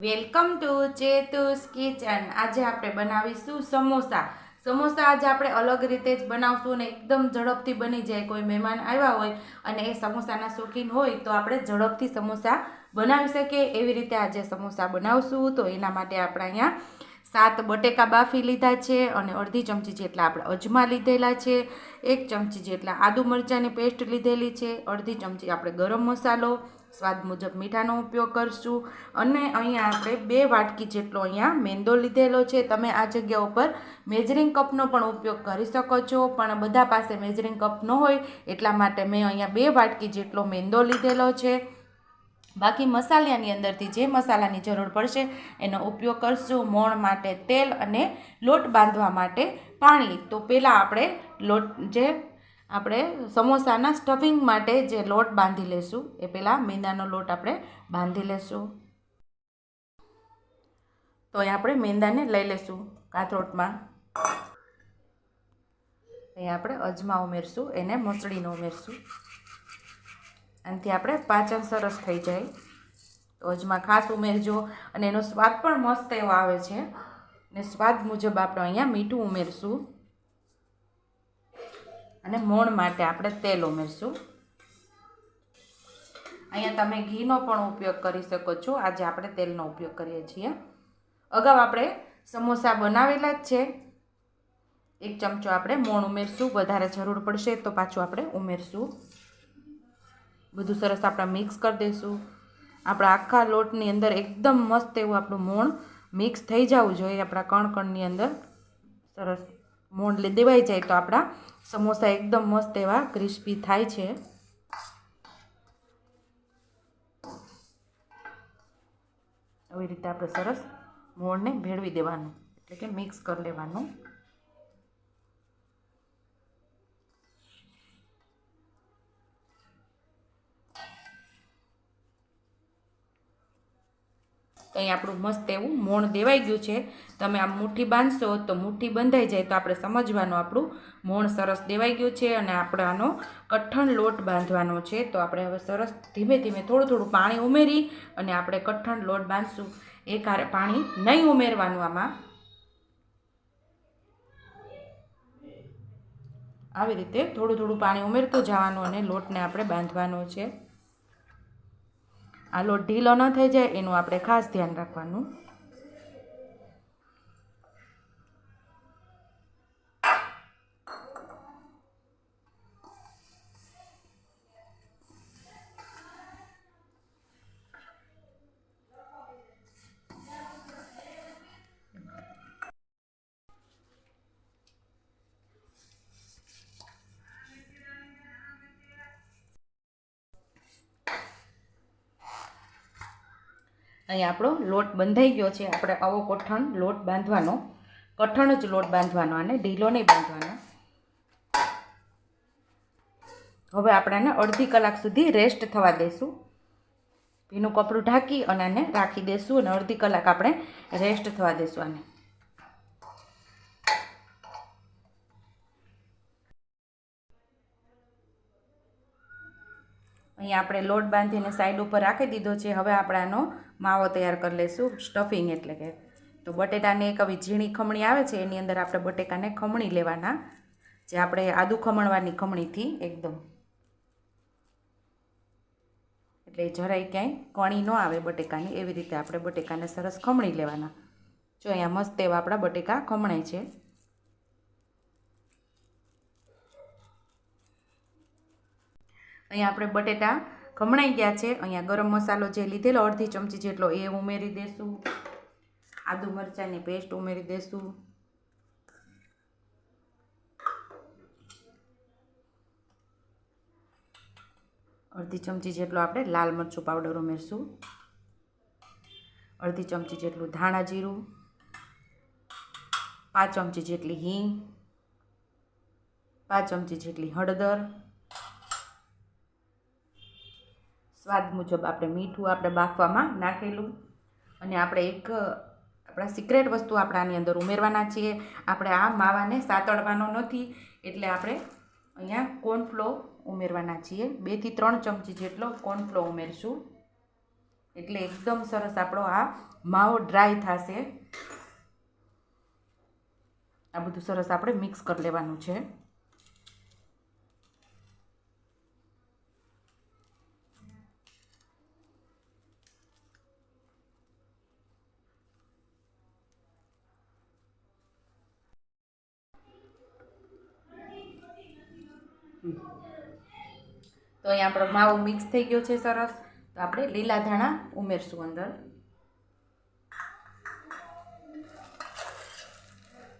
Welcome to ચેતુસ kitchen. આજે આપણે બનાવીશું સમોસા. સમોસા આજે આપણે અલગ રીતે જ બનાવશું અને એકદમ ઝડપથી બની જાય કોઈ મહેમાન આવ્યા હોય અને એ સમોસાના શોખીન હોય તો આપણે ઝડપથી સમોસા બનાવી શકીએ. એવી રીતે આજે સમોસા બનાવશું. તો એના માટે આપણે અહીંયા સાત બટેકા બાફી લીધા છે અને અડધી ચમચી જેટલા આપણે અજમા લીધેલા છે. એક ચમચી જેટલા આદુ મરચાંની પેસ્ટ લીધેલી છે. અડધી ચમચી આપણે ગરમ મસાલો સ્વાદ મુજબ મીઠાનો ઉપયોગ કરશું. અને અહીંયા આપણે બે વાટકી જેટલો અહીંયા મેંદો લીધેલો છે. તમે આ જગ્યા ઉપર મેજરિંગ કપનો પણ ઉપયોગ કરી શકો છો. પણ બધા પાસે મેજરિંગ કપ ન હોય એટલા માટે મેં અહીંયા બે વાટકી જેટલો મેંદો લીધેલો છે. બાકી મસાલાની અંદરથી જે મસાલાની જરૂર પડશે એનો ઉપયોગ કરશું. મોણ માટે તેલ અને લોટ બાંધવા માટે પાણી. તો પહેલાં આપણે લોટ જે આપણે સમોસાના સ્ટફિંગ માટે જે લોટ બાંધી લેશું, એ પહેલાં મેંદાનો લોટ આપણે બાંધી લેશું. તો અહીં આપણે મેંદાને લઈ લેશું કાથરોટમાં. અહીં આપણે અજમા ઉમેરશું, એને મસળીને ઉમેરશું. આનાથી આપણે પાચન સરસ થઈ જાય. તો અજમા ખાસ ઉમેરજો અને એનો સ્વાદ પણ મસ્ત એવો આવે છે. ને સ્વાદ મુજબ આપણે અહીંયા મીઠું ઉમેરશું. અને મોણ માટે આપણે તેલ ઉમેરશું. અહીંયા તમે ઘીનો પણ ઉપયોગ કરી શકો છો. આજે આપણે તેલનો ઉપયોગ કરીએ છીએ. અગાઉ આપણે સમોસા બનાવેલા જ છે. એક ચમચો આપણે મોણ ઉમેરશું. વધારે જરૂર પડશે તો પાછું આપણે ઉમેરશું. બધું સરસ આપણે મિક્સ કરી દઈશું આપણા આખા લોટની અંદર એકદમ મસ્ત એવું આપણું મોણ મિક્સ થઈ જવું જોઈએ. આપણા કણકણની અંદર સરસ મોણ દેવાઈ જાય તો આપણા સમોસા એકદમ મસ્ત એવા ક્રિસ્પી થાય છે. આવી રીતે આપણે સરસ મોળને ભેળવી દેવાનું, એટલે કે મિક્સ કરી લેવાનું. અહીં આપણું મસ્ત એવું મોણ દેવાઈ ગયું છે. તમે આમ મુઠ્ઠી બાંધશો તો મુઠ્ઠી બંધાઈ જાય તો આપણે સમજવાનું આપણું મોણ સરસ દેવાઈ ગયું છે અને આપણે આનો કઠણ લોટ બાંધવાનો છે. તો આપણે હવે સરસ ધીમે ધીમે થોડું થોડું પાણી ઉમેરી અને આપણે કઠણ લોટ બાંધશું. એ હારે પાણી નહીં ઉમેરવાનું આમાં. આવી રીતે થોડું થોડું પાણી ઉમેરતું જવાનું અને લોટને આપણે બાંધવાનો છે. આ લોટ ઢીલો ન થઈ જાય એનું આપણે ખાસ ધ્યાન રાખવાનું. અહીં આપણો લોટ બંધાઈ ગયો છે. આપણે આવો કઠણ લોટ બાંધવાનો. કઠણ જ લોટ બાંધવાનો અને ઢીલો નહીં બાંધવાનો. હવે આપણે આને અડધી કલાક સુધી રેસ્ટ થવા દઈશું ભીનું કપડું ઢાંકી અને આને રાખી દઈશું અને અડધી કલાક આપણે રેસ્ટ થવા દઈશું આને. અહીંયા આપણે લોટ બાંધીને સાઈડ ઉપર રાખી દીધો છે. હવે આપણે આનો માવો તૈયાર કરી લઈશું સ્ટફિંગ એટલે કે. તો બટેટાને એક આવી ઝીણી ખમણી આવે છે, એની અંદર આપણે બટેકાને ખમણી લેવાના. જે આપણે આદુ ખમણવાની ખમણીથી એકદમ. એટલે જરાય ક્યાંય કણી ન આવે બટેકાની. એવી રીતે આપણે બટેકાને સરસ ખમણી લેવાના. જો અહીંયા મસ્ત એવા આપણા બટેકા ખમણાય છે. અહીંયા આપણે બટેટા ખમણાઈ ગયા છે. અહીંયા ગરમ મસાલો જે લીધેલો, અડધી ચમચી જેટલો એ ઉમેરી દેશું. આદુ મરચાંની પેસ્ટ ઉમેરી દેશું. અડધી ચમચી જેટલો આપણે લાલ મરચું પાવડર ઉમેરશું. અડધી ચમચી જેટલું ધાણા જીરું. પાંચ ચમચી જેટલી હિંગ. પાંચ ચમચી જેટલી હળદર. સ્વાદ મુજબ આપણે મીઠું આપણે બાફવામાં નાખેલું. અને આપણે એક, આપણા સિક્રેટ વસ્તુ આપણે આની અંદર ઉમેરવાના છીએ. આપણે આ માવાને સાતળવાનો નથી, એટલે આપણે અહીંયા કોર્નફ્લો ઉમેરવાના છીએ. બેથી ત્રણ ચમચી જેટલો કોર્નફ્લો ઉમેરશું. એટલે એકદમ સરસ આપણો આ માવો ડ્રાય થશે. આ બધું સરસ આપણે મિક્સ કરી લેવાનું છે. તો અહીંયા આપણો માવો મિક્સ થઈ ગયો છે સરસ. તો આપણે લીલા ધાણા ઉમેરશું અંદર.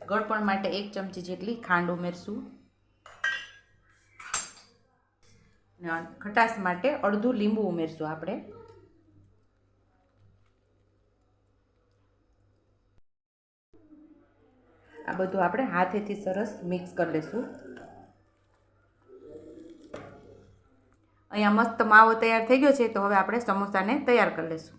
ગળપણ માટે એક ચમચી જેટલી ખાંડ ઉમેરશું. ખટાશ માટે અડધું લીંબુ ઉમેરશું આપણે. આ બધું આપણે હાથેથી સરસ મિક્સ કરી લઈશું અહીંયા મસ્ત માવો તૈયાર થઈ ગયો છે, તો હવે આપણે સમોસાને તૈયાર કરી લઈશું.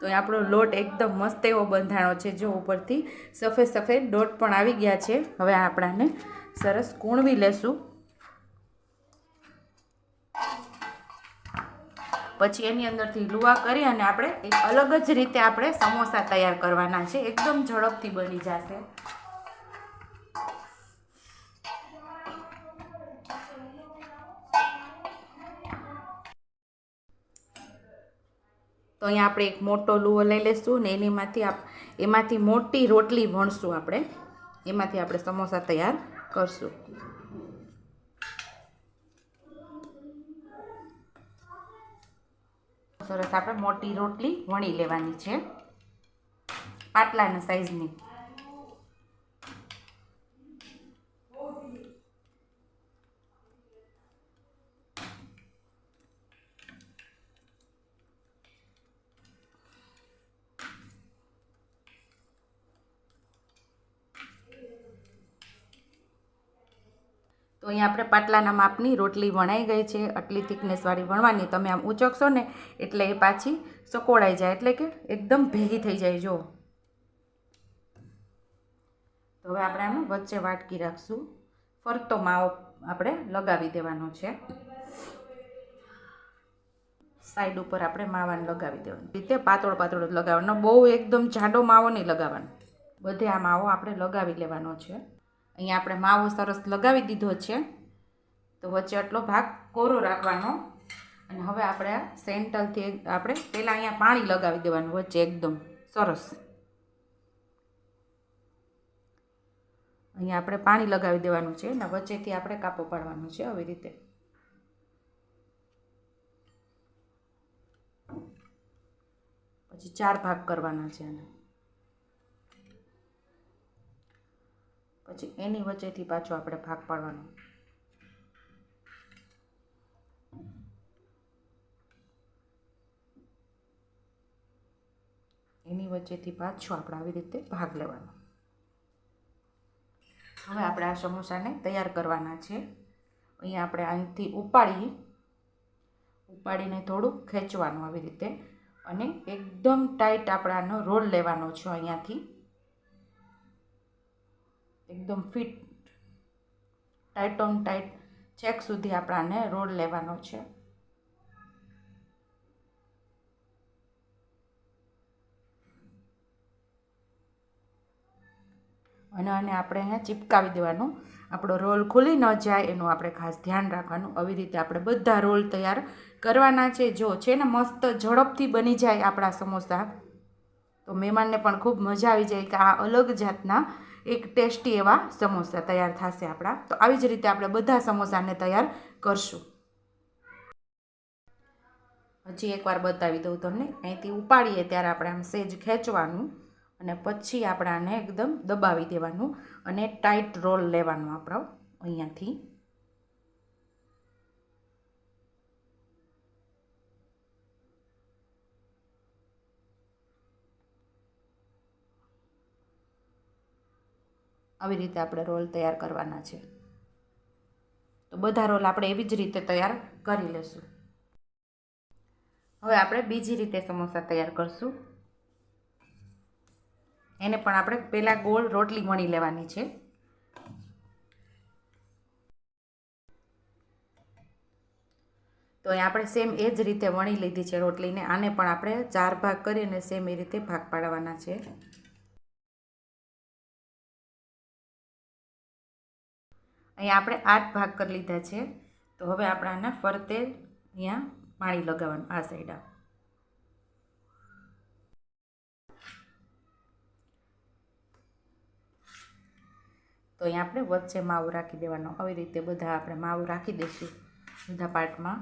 તો અહીં આપણો લોટ એકદમ મસ્ત એવો બંધાણો છે, જો ઉપરથી સફેદ સફેદ ડોટ પણ આવી ગયા છે. હવે આપણાને સરસ કૂણવી લેશું. પછી એની અંદરથી લુવા કરી અને આપણે એક અલગ જ રીતે આપણે સમોસા તૈયાર કરવાના છે. એકદમ ઝડપથી બની જશે. તો અહીંયા આપણે એક મોટો લુવો લઈ લઈશું ને એનીમાંથી આપ એમાંથી મોટી રોટલી વણશું આપણે. એમાંથી આપણે સમોસા તૈયાર કરશું. સરસ, આપણે મોટી રોટલી વણી લેવાની છે. પાટલાના સાઈઝની તો અહીંયા આપણે પાટલાના માપની રોટલી વણાઈ ગઈ છે. આટલી થિકનેસવાળી વણવાની તમે આમ ઉચકશો ને એટલે એ પાછી સકોળાઈ જાય, એટલે કે એકદમ ભેગી થઈ જાય જો તો હવે આપણે આમાં વચ્ચે વાટકી રાખશું. ફરતો માવો આપણે લગાવી દેવાનો છે. સાઈડ ઉપર આપણે માવાને લગાવી દેવાનું. રીતે પાતળો પાતળો લગાવવાનો. બહુ એકદમ જાડો માવો નહીં લગાવવાનો. બધે આ માવો આપણે લગાવી લેવાનો છે. અહીંયા આપણે માવો સરસ લગાવી દીધો છે. તો વચ્ચે આટલો ભાગ કોરો રાખવાનો. અને હવે આપણે આ સેન્ટલથી આપણે પહેલાં અહીંયા પાણી લગાવી દેવાનું વચ્ચે એકદમ સરસ. અહીંયા આપણે પાણી લગાવી દેવાનું છે અને વચ્ચેથી આપણે કાપો પાડવાનો છે આવી રીતે. પછી ચાર ભાગ કરવાના છે આને. પછી એની વચ્ચેથી પાછો આપણે ભાગ પાડવાનો. એની વચ્ચેથી પાછો આપણે આવી રીતે ભાગ લેવાનો. હવે આપણે આ સમોસાને તૈયાર કરવાના છે. અહીંયા આપણે અહીંથી ઉપાડી, ઉપાડીને થોડું ખેંચવાનું આવી રીતે. અને એકદમ ટાઈટ આપણાનો રોલ લેવાનો છે અહીંયાથી. એકદમ fit, tight on tight check સુધી આપણાને રોલ લેવાનો છે. અને અને આપણે અહીંયા ચિપકાવી દેવાનું. આપણો રોલ ખુલી ન જાય એનું આપણે ખાસ ધ્યાન રાખવાનું. આવી રીતે આપણે બધા રોલ તૈયાર કરવાના છે. જો છે ને મસ્ત ઝડપથી બની જાય આપણા સમોસા, તો મહેમાનને પણ ખૂબ મજા આવી જાય કે આ અલગ જાતના એક ટેસ્ટી એવા સમોસા તૈયાર થશે આપણા. તો આવી જ રીતે આપણે બધા સમોસાને તૈયાર કરશું. હજી એકવાર બતાવી દઉં તમને. અહીંથી ઉપાડીએ ત્યારે આપણે આમ સેજ ખેંચવાનું અને પછી આપણે આને એકદમ દબાવી દેવાનું અને ટાઈટ રોલ લેવાનો આપણો અહીંયાથી. આવી રીતે આપણે રોલ તૈયાર કરવાના છે. તો બધા રોલ આપણે એવી જ રીતે તૈયાર કરી લઈશું હવે આપણે બીજી રીતે સમોસા તૈયાર કરશું. એને પણ આપણે પહેલાં ગોળ રોટલી વણી લેવાની છે. તો અહીં આપણે સેમ એ જ રીતે વણી લીધી છે રોટલીને. આને પણ આપણે ચાર ભાગ કરીને સેમ એ રીતે ભાગ પાડવાના છે. અહીંયા આપણે આઠ ભાગ કરી લીધા છે. તો હવે આપણે આના ફરતે અહીંયા પાણી લગાવવાનું, આ સાઈડ આ. તો અહીંયા આપણે વચ્ચે માવ રાખી દેવાનો. આવી રીતે બધા આપણે માવ રાખી દઈશું. બધા પાર્ટમાં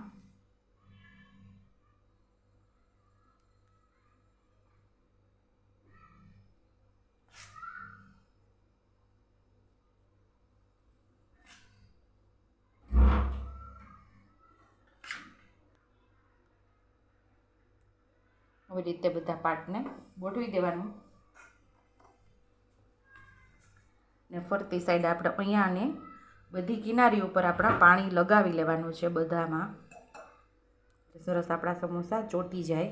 આવી રીતે બધા પાર્ટને ગોઠવી દેવાનું. ને ફરતી સાઈડ આપણે અહીંયા ને બધી કિનારી ઉપર આપણા પાણી લગાવી લેવાનું છે બધામાં. સરસ આપણા સમોસા ચોટી જાય.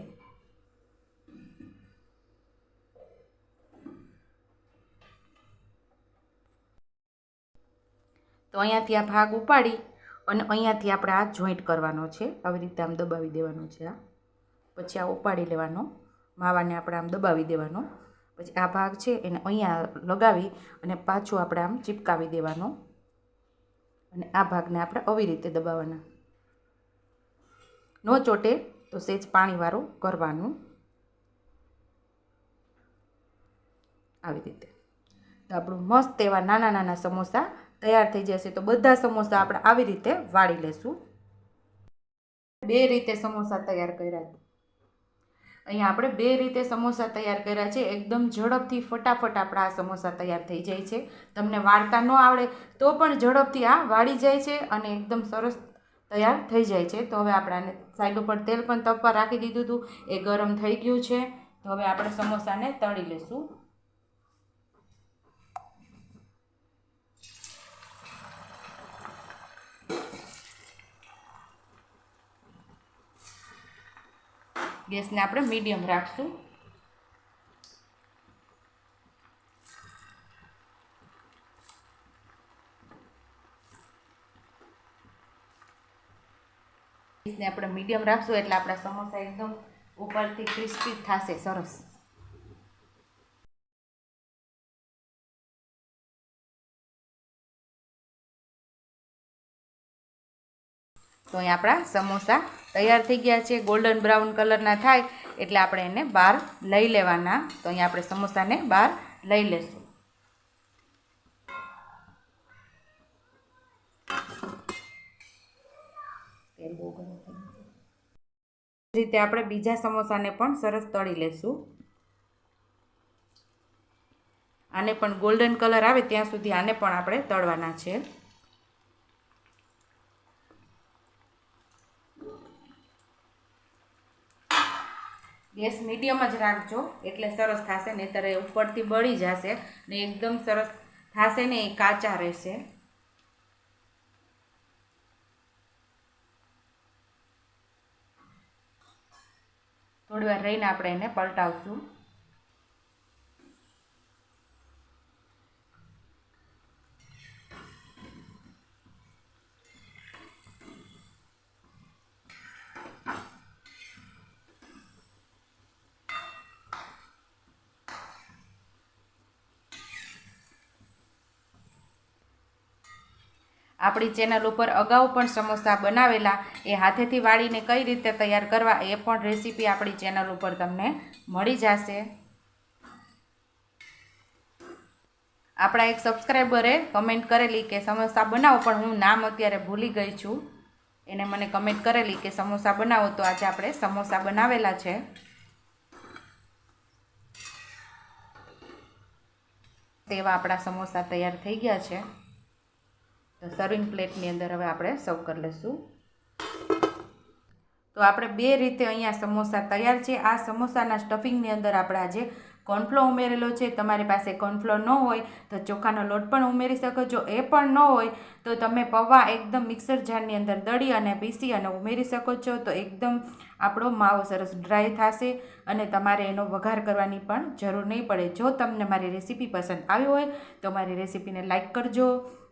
તો અહીંયાથી આ ભાગ ઉપાડી અને અહીંયાથી આપણે આ જોઈન્ટ કરવાનો છે. આવી રીતે આમ દબાવી દેવાનું છે આ. પછી આ ઉપાડી લેવાનો. માવાને આપણે આમ દબાવી દેવાનો. પછી આ ભાગ છે એને અહીંયા લગાવી અને પાછું આપણે આમ ચીપકાવી દેવાનો. અને આ ભાગને આપણે આવી રીતે દબાવવાના ન ચોટે તો સેજ પાણીવાળું કરવાનું. આવી રીતે. તો આપણું મસ્ત એવા નાના નાના સમોસા તૈયાર થઈ જશે તો બધા સમોસા આપણે આવી રીતે વાળી લેશું. બે રીતે સમોસા તૈયાર કર્યા અહીંયા આપણે બે રીતે સમોસા તૈયાર કર્યા છે. એકદમ ઝડપથી, ફટાફટ આપણા આ સમોસા તૈયાર થઈ જાય છે. તમને વાળતા ન આવડે તો પણ ઝડપથી આ વાળી જાય છે અને એકદમ સરસ તૈયાર થઈ જાય છે. તો હવે આપણે આને સાઈડ ઉપર તેલ પણ તપવા રાખી દીધું હતું. એ ગરમ થઈ ગયું છે. તો હવે આપણે સમોસાને તળી લેશું. ગેસને આપણે મીડિયમ રાખશું. ગેસને આપણે મીડિયમ રાખશું એટલે આપણા સમોસા એકદમ ઉપરથી ક્રિસ્પી થશે, સરસ. તો અહીં આપણા સમોસા તૈયાર થઈ ગયા છે ગોલ્ડન બ્રાઉન કલરના થાય એટલે આપણે એને બહાર લઈ લેવાના. તો અહીંયા આપણે સમોસાને બહાર લઈ લેશું. રીતે આપણે બીજા સમોસાને પણ સરસ તળી લેશું. આને પણ ગોલ્ડન કલર આવે ત્યાં સુધી આને પણ આપણે તળવાના છે. ગેસ મીડિયમ જ રાખજો. એટલે સરસ થશે, નહીંતર એ ઉપરથી બળી જશે ને એકદમ સરસ થશે ને એ કાચા રહેશે. થોડી વાર રહીને આપણે એને પલટાવશું. આપણી ચેનલ ઉપર અગાઉ પણ સમોસા બનાવેલા, એ હાથેથી વાળીને કઈ રીતે તૈયાર કરવા એ પણ રેસીપી આપણી ચેનલ ઉપર તમને મળી જશે. આપણા એક સબસ્ક્રાઈબરે કમેન્ટ કરેલી કે સમોસા બનાવો, પણ હું નામ અત્યારે ભૂલી ગઈ છું. એને મને કમેન્ટ કરેલી કે સમોસા બનાવો, તો આજે આપણે સમોસા બનાવેલા છે. તેવા આપણા સમોસા તૈયાર થઈ ગયા છે. તો સર્વિંગ પ્લેટની અંદર હવે આપણે સર્વ કરી લઈશું તો આપણે બે રીતે અહીંયા સમોસા તૈયાર છે. આ સમોસાના સ્ટફિંગની અંદર આપણે આજે કોર્નફ્લો ઉમેરેલો છે. તમારી પાસે કોર્નફ્લો ન હોય તો ચોખાનો લોટ પણ ઉમેરી શકો છો. એ પણ ન હોય તો તમે પૌવા એકદમ મિક્સર જારની અંદર દળી અને પીસી અને ઉમેરી શકો છો. તો એકદમ આપણો માવો સરસ ડ્રાય થશે અને તમારે એનો વઘાર કરવાની પણ જરૂર નહીં પડે. જો તમને મારી રેસીપી પસંદ આવી હોય તો મારી રેસીપીને લાઇક કરજો.